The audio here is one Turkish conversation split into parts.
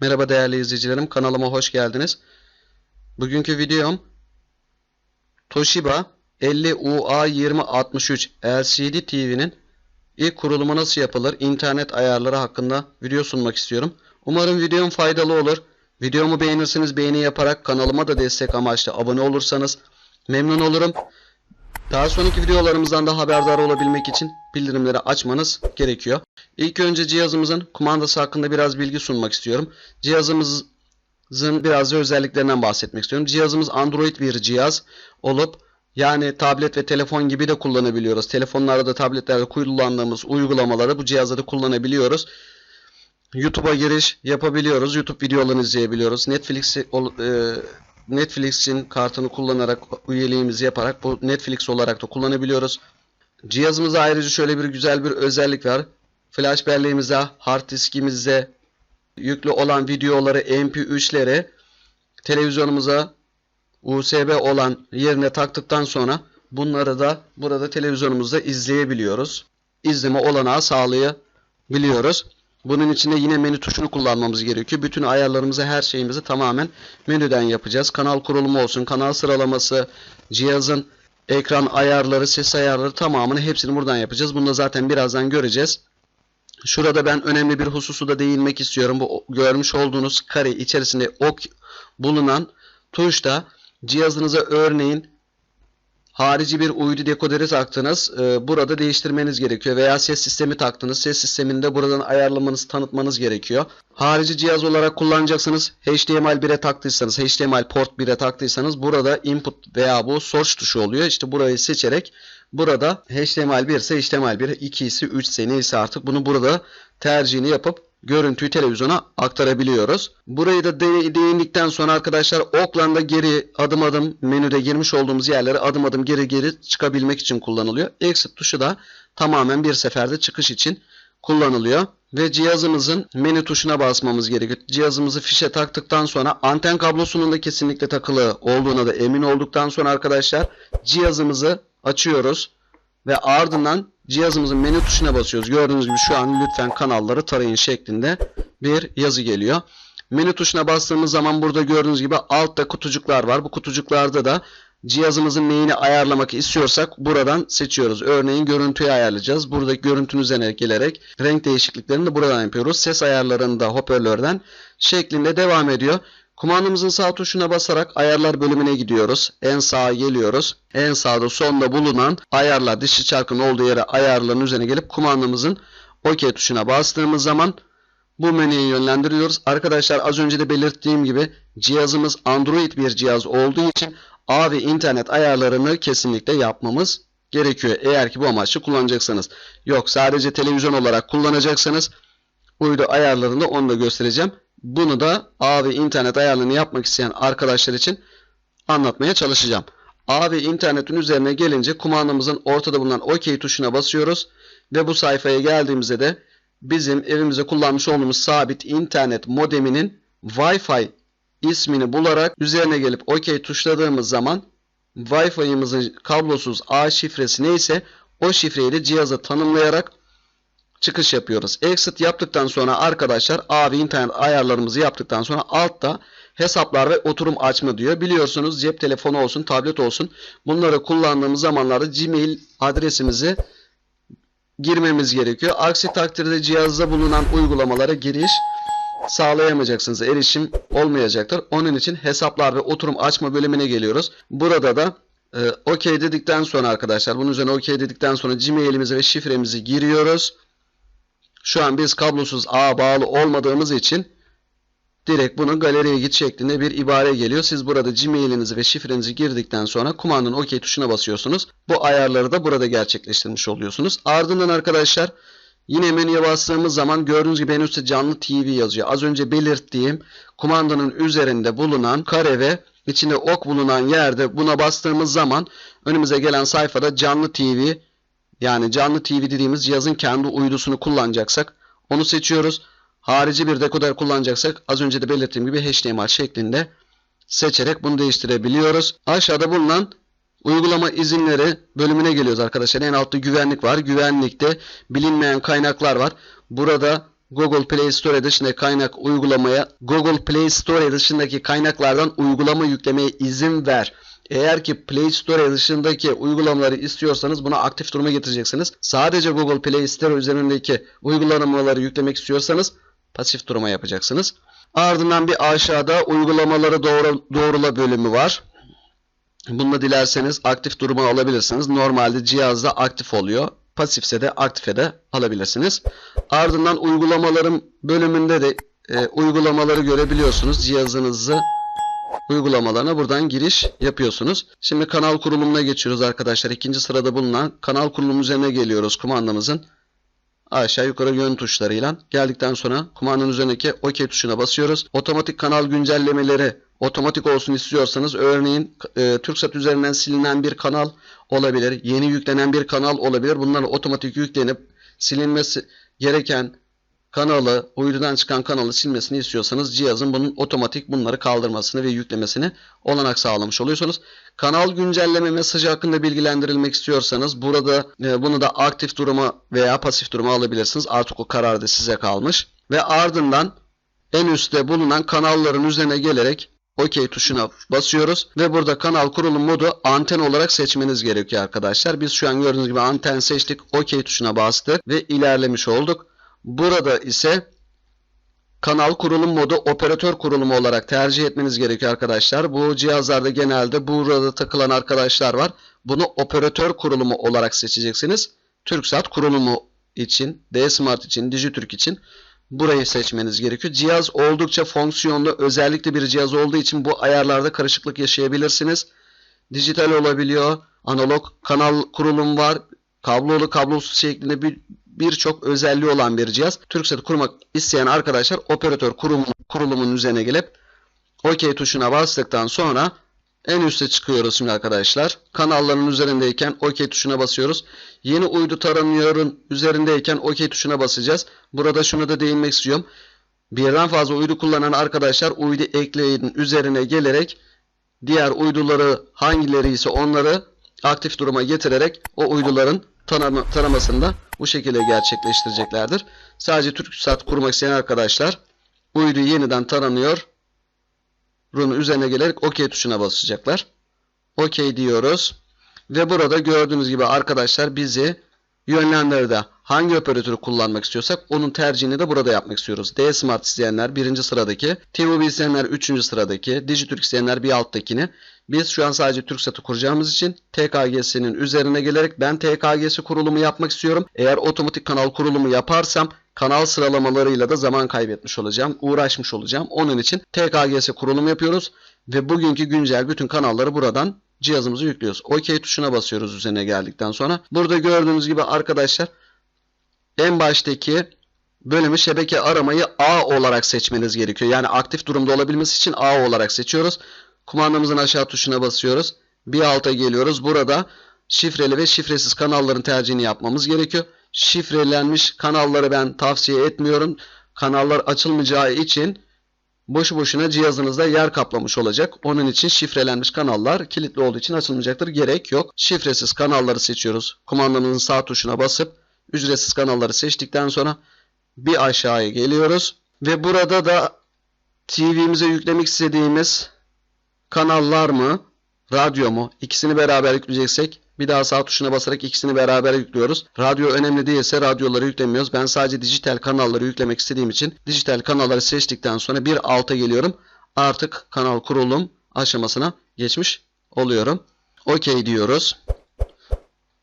Merhaba değerli izleyicilerim, kanalıma hoş geldiniz. Bugünkü videom Toshiba 50UA2063 LCD TV'nin ilk kurulumu nasıl yapılır, internet ayarları hakkında video sunmak istiyorum. Umarım videom faydalı olur. Videomu beğenirsiniz, beğeni yaparak kanalıma da destek amaçlı abone olursanız memnun olurum. Daha sonraki videolarımızdan da haberdar olabilmek için bildirimleri açmanız gerekiyor. İlk önce cihazımızın kumandası hakkında biraz bilgi sunmak istiyorum. Cihazımızın biraz da özelliklerinden bahsetmek istiyorum. Cihazımız Android bir cihaz olup yani tablet ve telefon gibi de kullanabiliyoruz. Telefonlarda da tabletlerde kullandığımız uygulamaları bu cihazda da kullanabiliyoruz. YouTube'a giriş yapabiliyoruz. YouTube videolarını izleyebiliyoruz. Netflix e, Netflix'in kartını kullanarak üyeliğimizi yaparak bu Netflix olarak da kullanabiliyoruz. Cihazımızda ayrıca şöyle bir güzel bir özellik var. Flash belleğimize, hard diskimize yüklü olan videoları, MP3'leri televizyonumuza USB olan yerine taktıktan sonra bunları da burada televizyonumuzda izleyebiliyoruz. İzleme olanağı sağlayabiliyoruz. Bunun için de yine menü tuşunu kullanmamız gerekiyor. Bütün ayarlarımızı, her şeyimizi tamamen menüden yapacağız. Kanal kurulumu olsun, kanal sıralaması, cihazın ekran ayarları, ses ayarları tamamını hepsini buradan yapacağız. Bunu da zaten birazdan göreceğiz. Şurada ben önemli bir hususu da değinmek istiyorum. Bu görmüş olduğunuz kare içerisinde ok bulunan tuşta cihazınıza örneğin harici bir uydu dekoderi taktınız. Ee, burada değiştirmeniz gerekiyor. Veya ses sistemi taktınız. Ses sisteminde buradan ayarlamanız, tanıtmanız gerekiyor. Harici cihaz olarak kullanacaksınız. HDMI 1'e taktıysanız, HDMI port 1'e taktıysanız burada input veya bu source tuşu oluyor. İşte burayı seçerek burada HDMI 1 ise HDMI 1, 2 ise 3 ise neyse artık bunu burada tercihini yapıp görüntüyü televizyona aktarabiliyoruz. Burayı da de değindikten sonra arkadaşlar okla da geri adım adım menüde girmiş olduğumuz yerlere adım adım geri geri çıkabilmek için kullanılıyor. Exit tuşu da tamamen bir seferde çıkış için kullanılıyor. Ve cihazımızın menü tuşuna basmamız gerekiyor. Cihazımızı fişe taktıktan sonra anten kablosunun da kesinlikle takılı olduğuna da emin olduktan sonra arkadaşlar cihazımızı açıyoruz. Ve ardından cihazımızın menü tuşuna basıyoruz. Gördüğünüz gibi şu an lütfen kanalları tarayın şeklinde bir yazı geliyor. Menü tuşuna bastığımız zaman burada gördüğünüz gibi altta kutucuklar var. Bu kutucuklarda da cihazımızın neyini ayarlamak istiyorsak buradan seçiyoruz. Örneğin görüntüyü ayarlayacağız. Buradaki görüntünün üzerine gelerek renk değişikliklerini de buradan yapıyoruz. Ses ayarlarını da hoparlörden şeklinde devam ediyor. Kumandamızın sağ tuşuna basarak ayarlar bölümüne gidiyoruz. En sağa geliyoruz. En sağda sonda bulunan ayarlar dişli çarkın olduğu yere ayarların üzerine gelip kumandamızın OK tuşuna bastığımız zaman bu menüye yönlendiriyoruz. Arkadaşlar az önce de belirttiğim gibi cihazımız Android bir cihaz olduğu için ağ ve internet ayarlarını kesinlikle yapmamız gerekiyor. Eğer ki bu amaçlı kullanacaksanız. Yok sadece televizyon olarak kullanacaksanız uydu ayarlarında onu da göstereceğim. Bunu da ve internet ayarlarını yapmak isteyen arkadaşlar için anlatmaya çalışacağım. Ağ ve internetin üzerine gelince kumandamızın ortada bulunan OK tuşuna basıyoruz. Ve bu sayfaya geldiğimizde de bizim evimizde kullanmış olduğumuz sabit internet modeminin Wi-Fi ismini bularak üzerine gelip OK tuşladığımız zaman Wi-Fi'mizin kablosuz ağ şifresi neyse o şifreyi de cihaza tanımlayarak çıkış yapıyoruz. Exit yaptıktan sonra arkadaşlar ağ ve internet ayarlarımızı yaptıktan sonra altta hesaplar ve oturum açma diyor. Biliyorsunuz cep telefonu olsun, tablet olsun bunları kullandığımız zamanlarda Gmail adresimizi girmemiz gerekiyor. Aksi takdirde cihazda bulunan uygulamalara giriş sağlayamayacaksınız. Erişim olmayacaktır. Onun için hesaplar ve oturum açma bölümüne geliyoruz. Burada da e, OK dedikten sonra arkadaşlar bunun üzerine OK dedikten sonra Gmail'imizi ve şifremizi giriyoruz. Şu an biz kablosuz ağa bağlı olmadığımız için direkt bunun galeriye git şeklinde bir ibare geliyor. Siz burada Gmail'inizi ve şifrenizi girdikten sonra kumandanın OK tuşuna basıyorsunuz. Bu ayarları da burada gerçekleştirmiş oluyorsunuz. Ardından arkadaşlar yine menüye bastığımız zaman gördüğünüz gibi en üstte canlı TV yazıyor. Az önce belirttiğim kumandanın üzerinde bulunan kare ve içinde ok bulunan yerde buna bastığımız zaman önümüze gelen sayfada canlı TV yani canlı TV dediğimiz cihazın kendi uydusunu kullanacaksak onu seçiyoruz. Harici bir dekoder kullanacaksak az önce de belirttiğim gibi HDMI şeklinde seçerek bunu değiştirebiliyoruz. Aşağıda bulunan uygulama izinleri bölümüne geliyoruz arkadaşlar. En altta güvenlik var. Güvenlikte bilinmeyen kaynaklar var. Burada Google Play Store dışındaki kaynak uygulamaya Google Play Store dışındaki kaynaklardan uygulama yüklemeye izin ver. Eğer ki Play Store dışındaki uygulamaları istiyorsanız bunu aktif duruma getireceksiniz. Sadece Google Play Store üzerindeki uygulamaları yüklemek istiyorsanız pasif duruma yapacaksınız. Ardından bir aşağıda uygulamaları doğru, doğrula bölümü var. Bunu dilerseniz aktif duruma alabilirsiniz. Normalde cihazda aktif oluyor. Pasifse de aktife de alabilirsiniz. Ardından uygulamaların bölümünde de e, uygulamaları görebiliyorsunuz. Cihazınızı uygulamalarına buradan giriş yapıyorsunuz. Şimdi kanal kurulumuna geçiyoruz arkadaşlar. İkinci sırada bulunan kanal kurulumu üzerine geliyoruz kumandamızın. Aşağı yukarı yön tuşlarıyla. Geldikten sonra kumandanın üzerindeki OK tuşuna basıyoruz. Otomatik kanal güncellemeleri otomatik olsun istiyorsanız örneğin e, TürkSat üzerinden silinen bir kanal olabilir. Yeni yüklenen bir kanal olabilir. Bunların otomatik yüklenip silinmesi gereken kanalı, uydudan çıkan kanalı silmesini istiyorsanız cihazın bunun otomatik bunları kaldırmasını ve yüklemesini olanak sağlamış oluyorsunuz. Kanal güncelleme mesajı hakkında bilgilendirilmek istiyorsanız burada e, bunu da aktif duruma veya pasif duruma alabilirsiniz. Artık o karar da size kalmış. Ve ardından en üstte bulunan kanalların üzerine gelerek OK tuşuna basıyoruz ve burada kanal kurulum modu anten olarak seçmeniz gerekiyor arkadaşlar. Biz şu an gördüğünüz gibi anten seçtik. OK tuşuna bastık ve ilerlemiş olduk. Burada ise kanal kurulum modu operatör kurulumu olarak tercih etmeniz gerekiyor arkadaşlar. Bu cihazlarda genelde burada takılan arkadaşlar var. Bunu operatör kurulumu olarak seçeceksiniz. TürkSat kurulumu için, D-Smart için, Dijitürk için burayı seçmeniz gerekiyor. Cihaz oldukça fonksiyonlu, özellikle bir cihaz olduğu için bu ayarlarda karışıklık yaşayabilirsiniz. Dijital olabiliyor, analog kanal kurulum var, kablolu kablosuz şeklinde bir birçok özelliği olan bir cihaz. TürkSat kurmak isteyen arkadaşlar operatör kurum, kurulumun üzerine gelip OK tuşuna bastıktan sonra en üste çıkıyoruz şimdi arkadaşlar. Kanalların üzerindeyken OK tuşuna basıyoruz. Yeni uydu taranıyorun üzerindeyken OK tuşuna basacağız. Burada şunu da değinmek istiyorum. Birden fazla uydu kullanan arkadaşlar uydu ekleyin üzerine gelerek diğer uyduları hangileri ise onları aktif duruma getirerek o uyduların tanıma, taramasını da bu şekilde gerçekleştireceklerdir. Sadece TürkSat kurmak isteyen arkadaşlar uydu yeniden taranıyor. Run'un üzerine gelerek OK tuşuna basacaklar. OK diyoruz. Ve burada gördüğünüz gibi arkadaşlar bizi yönlendirdi. Hangi operatörü kullanmak istiyorsak onun tercihini de burada yapmak istiyoruz. D Smart isteyenler birinci sıradaki, T-Mobile isteyenler üçüncü sıradaki, Dijitürk isteyenler bir alttakini. Biz şu an sadece TürkSat'ı kuracağımız için TKGS'nin üzerine gelerek ben TKGS kurulumu yapmak istiyorum. Eğer otomatik kanal kurulumu yaparsam kanal sıralamalarıyla da zaman kaybetmiş olacağım. Uğraşmış olacağım. Onun için TKGS kurulumu yapıyoruz. Ve bugünkü güncel bütün kanalları buradan cihazımızı yüklüyoruz. OK tuşuna basıyoruz üzerine geldikten sonra. Burada gördüğünüz gibi arkadaşlar en baştaki bölümü şebeke aramayı A olarak seçmeniz gerekiyor. Yani aktif durumda olabilmesi için A olarak seçiyoruz. Kumandamızın aşağı tuşuna basıyoruz. Bir alta geliyoruz. Burada şifreli ve şifresiz kanalların tercihini yapmamız gerekiyor. Şifrelenmiş kanalları ben tavsiye etmiyorum. Kanallar açılmayacağı için boşu boşuna cihazınızda yer kaplamış olacak. Onun için şifrelenmiş kanallar kilitli olduğu için açılmayacaktır. Gerek yok. Şifresiz kanalları seçiyoruz. Kumandamızın sağ tuşuna basıp ücretsiz kanalları seçtikten sonra bir aşağıya geliyoruz. Ve burada da TV'mize yüklemek istediğimiz kanallar mı, radyo mu ikisini beraber yükleyeceksek bir daha sağ tuşuna basarak ikisini beraber yüklüyoruz. Radyo önemli değilse radyoları yüklemiyoruz. Ben sadece dijital kanalları yüklemek istediğim için dijital kanalları seçtikten sonra bir alta geliyorum. Artık kanal kurulum aşamasına geçmiş oluyorum. OK diyoruz.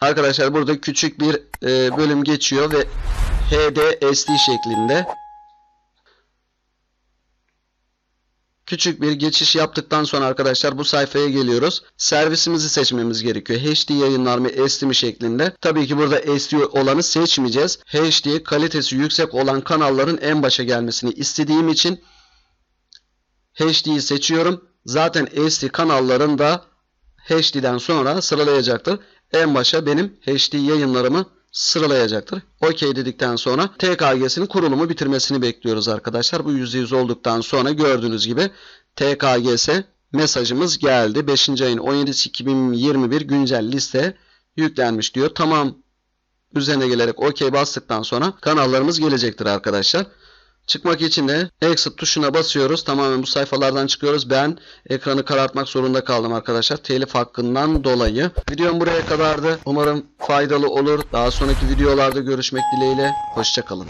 Arkadaşlar burada küçük bir e, bölüm geçiyor ve HDSD şeklinde Küçük bir geçiş yaptıktan sonra arkadaşlar bu sayfaya geliyoruz. Servisimizi seçmemiz gerekiyor. HD yayınlar mı SD mi şeklinde. Tabii ki burada SD olanı seçmeyeceğiz. HD kalitesi yüksek olan kanalların en başa gelmesini istediğim için HD'yi seçiyorum. Zaten SD kanalların da HD'den sonra sıralayacaktır. En başa benim HD yayınlarımı sıralayacaktır. OK dedikten sonra TKG'sinin kurulumu bitirmesini bekliyoruz arkadaşlar. Bu %100 olduktan sonra gördüğünüz gibi TKGS mesajımız geldi. 5. ayın 17'si 2021 güncel liste yüklenmiş diyor. Tamam üzerine gelerek OK bastıktan sonra kanallarımız gelecektir arkadaşlar. Çıkmak için de Exit tuşuna basıyoruz. Tamamen bu sayfalardan çıkıyoruz. Ben ekranı karartmak zorunda kaldım arkadaşlar. Telif hakkından dolayı. Videom buraya kadardı. Umarım faydalı olur. Daha sonraki videolarda görüşmek dileğiyle. Hoşçakalın.